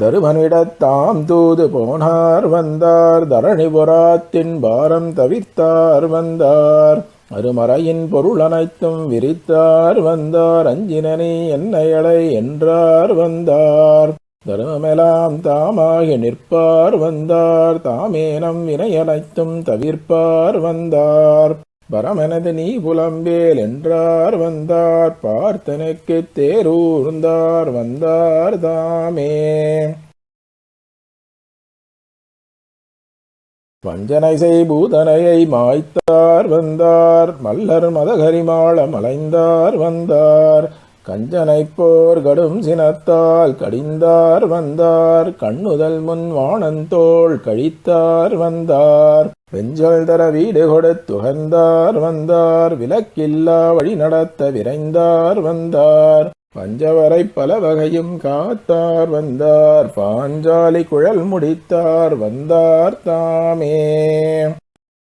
தருமனிடத்தாம் தூது போனார் வந்தார். தரணிபுராத்தின் பாரம் தவித்தார் வந்தார். அருமறையின் பொருள் அனைத்தும் விரித்தார் வந்தார். அஞ்சினனி என்னையடை என்றார் வந்தார். தருமமெலாம் தாமாகி நிற்பார் வந்தார். தாமேனம் வினையனைத்தும் தவிர்ப்பார் வந்தார். பரமனது நீ புலம்பேல் என்றார் வந்தார் பார்த்தனுக்கு தேரூர்ந்தார் வந்தார் தாமே. வஞ்சனை செய்பூதனையை மாய்த்தார் வந்தார் மல்லர் மதகரிமாள மலைந்தார் வந்தார். கஞ்சனைப் போர் கடும் சினத்தால் கடிந்தார் வந்தார் கண்ணுதல் முன் வானந்தோள் கழித்தார் வந்தார். வெஞ்சல் தர வீடு கொடுத்துகந்தார் வந்தார் விலக்கில்லா வழி நடத்த விரைந்தார் வந்தார். பஞ்சவரை பல வகையும் காத்தார் வந்தார் பாஞ்சாலி குழல் முடித்தார் வந்தார் தாமே.